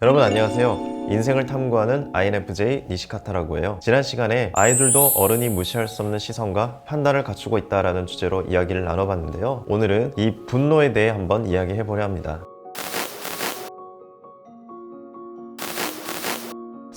여러분 안녕하세요. 인생을 탐구하는 INFJ 니시카타라고 해요. 지난 시간에 아이들도 어른이 무시할 수 없는 시선과 판단을 갖추고 있다라는 주제로 이야기를 나눠봤는데요. 오늘은 이 분노에 대해 한번 이야기해 보려 합니다.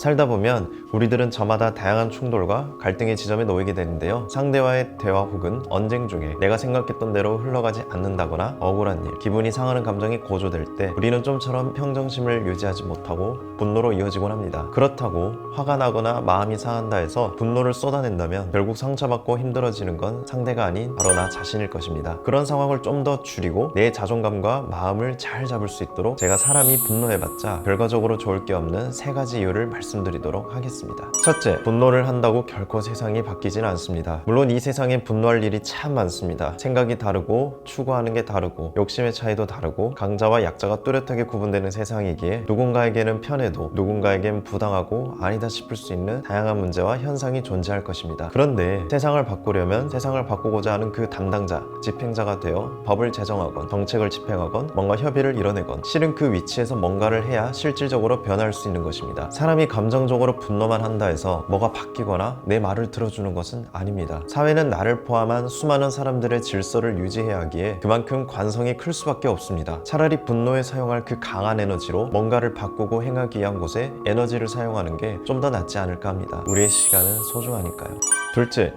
살다 보면 우리들은 저마다 다양한 충돌과 갈등의 지점에 놓이게 되는데요. 상대와의 대화 혹은 언쟁 중에 내가 생각했던 대로 흘러가지 않는다거나 억울한 일, 기분이 상하는 감정이 고조될 때 우리는 좀처럼 평정심을 유지하지 못하고 분노로 이어지곤 합니다. 그렇다고 화가 나거나 마음이 상한다 해서 분노를 쏟아낸다면 결국 상처받고 힘들어지는 건 상대가 아닌 바로 나 자신일 것입니다. 그런 상황을 좀 더 줄이고 내 자존감과 마음을 잘 잡을 수 있도록 제가 사람이 분노해봤자 결과적으로 좋을 게 없는 세 가지 이유를 말씀드 리도록 하겠습니다. 첫째, 분노를 한다고 결코 세상이 바뀌진 않습니다. 물론 이 세상에 분노할 일이 참 많습니다. 생각이 다르고 추구하는 게 다르고 욕심의 차이도 다르고 강자와 약자가 뚜렷하게 구분되는 세상이기에 누군가에게는 편해도 누군가에겐 부당하고 아니다 싶을 수 있는 다양한 문제와 현상이 존재할 것입니다. 그런데 세상을 바꾸려면 세상을 바꾸고자 하는 그 담당자, 집행자가 되어 법을 제정하건 정책을 집행하건 뭔가 협의를 이뤄내건 실은 그 위치에서 뭔가를 해야 실질적으로 변할 수 있는 것입니다. 사람이 감 정적으로 분노만 한다 해서 뭐가 바뀌거나 내 말을 들어주는 것은 아닙니다. 사회는 나를 포함한 수많은 사람들의 질서를 유지해야 하기에 그만큼 관성이 클 수밖에 없습니다. 차라리 분노에 사용할 그 강한 에너지로 뭔가를 바꾸고 행하기 위한 곳에 에너지를 사용하는 게 좀 더 낫지 않을까 합니다. 우리의 시간은 소중하니까요. 둘째,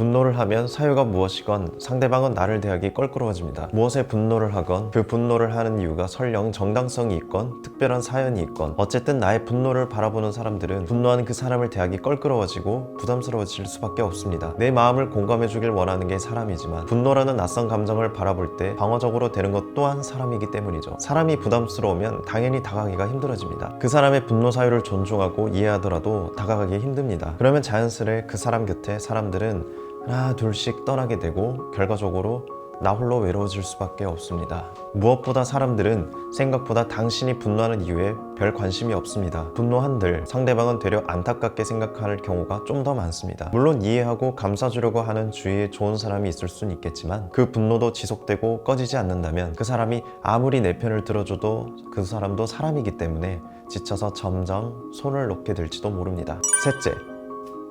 분노를 하면 사유가 무엇이건 상대방은 나를 대하기 껄끄러워집니다. 무엇에 분노를 하건 그 분노를 하는 이유가 설령 정당성이 있건 특별한 사연이 있건 어쨌든 나의 분노를 바라보는 사람들은 분노하는 그 사람을 대하기 껄끄러워지고 부담스러워질 수밖에 없습니다. 내 마음을 공감해 주길 원하는 게 사람이지만 분노라는 낯선 감정을 바라볼 때 방어적으로 되는 것 또한 사람이기 때문이죠. 사람이 부담스러우면 당연히 다가가기가 힘들어집니다. 그 사람의 분노 사유를 존중하고 이해하더라도 다가가기 힘듭니다. 그러면 자연스레 그 사람 곁에 사람들은 하나 둘씩 떠나게 되고 결과적으로 나 홀로 외로워질 수밖에 없습니다. 무엇보다 사람들은 생각보다 당신이 분노하는 이유에 별 관심이 없습니다. 분노한들 상대방은 되려 안타깝게 생각할 경우가 좀 더 많습니다. 물론 이해하고 감싸주려고 하는 주위에 좋은 사람이 있을 수는 있겠지만 그 분노도 지속되고 꺼지지 않는다면 그 사람이 아무리 내 편을 들어줘도 그 사람도 사람이기 때문에 지쳐서 점점 손을 놓게 될지도 모릅니다. 셋째,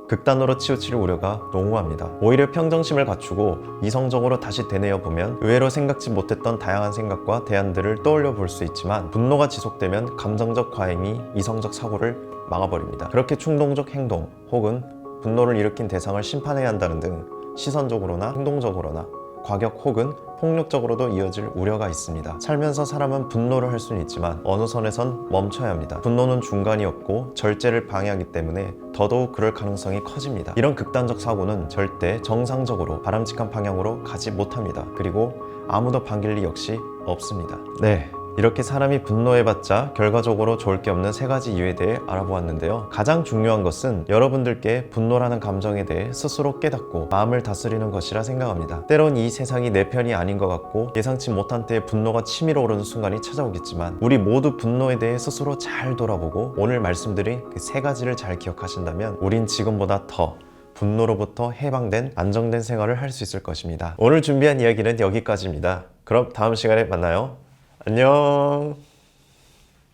극단으로 치우칠 우려가 농후합니다. 오히려 평정심을 갖추고 이성적으로 다시 되뇌어 보면 의외로 생각지 못했던 다양한 생각과 대안들을 떠올려 볼 수 있지만 분노가 지속되면 감정적 과잉이 이성적 사고를 막아버립니다. 그렇게 충동적 행동 혹은 분노를 일으킨 대상을 심판해야 한다는 등 시선적으로나 행동적으로나 과격 혹은 폭력적으로도 이어질 우려가 있습니다. 살면서 사람은 분노를 할 수는 있지만 어느 선에선 멈춰야 합니다. 분노는 중간이 없고 절제를 방해하기 때문에 더더욱 그럴 가능성이 커집니다. 이런 극단적 사고는 절대 정상적으로 바람직한 방향으로 가지 못합니다. 그리고 아무도 반길 리 역시 없습니다. 네. 이렇게 사람이 분노해봤자 결과적으로 좋을 게 없는 세 가지 이유에 대해 알아보았는데요. 가장 중요한 것은 여러분들께 분노라는 감정에 대해 스스로 깨닫고 마음을 다스리는 것이라 생각합니다. 때론 이 세상이 내 편이 아닌 것 같고 예상치 못한 때에 분노가 치밀어 오르는 순간이 찾아오겠지만 우리 모두 분노에 대해 스스로 잘 돌아보고 오늘 말씀드린 그 세 가지를 잘 기억하신다면 우린 지금보다 더 분노로부터 해방된 안정된 생활을 할 수 있을 것입니다. 오늘 준비한 이야기는 여기까지입니다. 그럼 다음 시간에 만나요. 안녕.